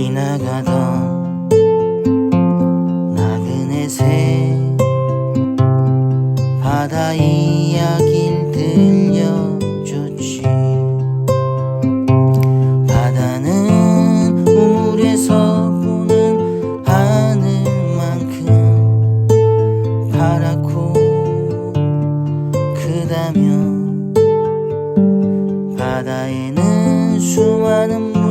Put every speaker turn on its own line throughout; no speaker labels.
지나가던 나그네 새 바다 이야기를 들려줬지. 바다는 우물에서 보는 하늘만큼 파랗고 크다며 바다에는 수많은 물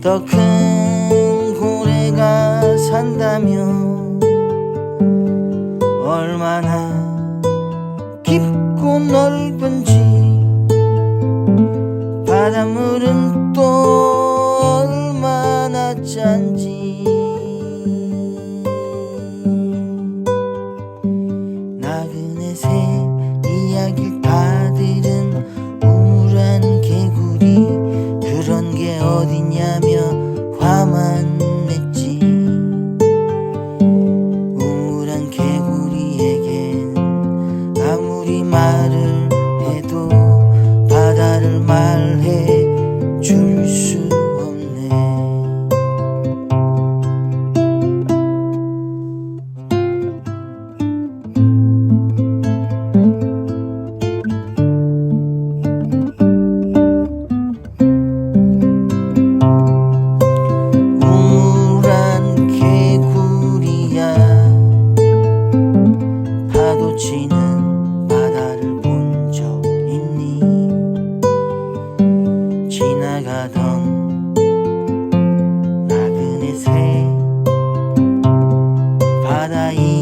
더 큰 고래가 산다면 얼마나 깊고 넓은지 바닷물은 또 얼마나 짠지. 나그네 새 이야기 가던 나그네 새 바다 이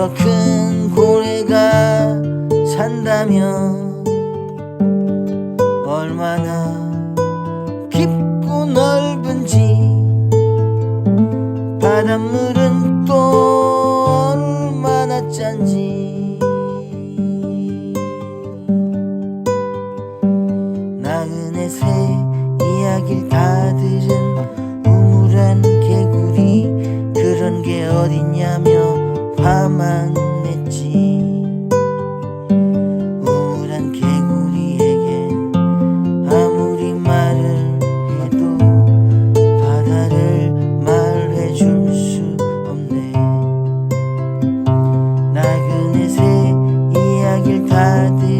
더 큰 고래가 산다면 얼마나 깊고 넓은지 바닷물은 또 얼마나 짠지. 나그네 새 이야기를 다들 I did.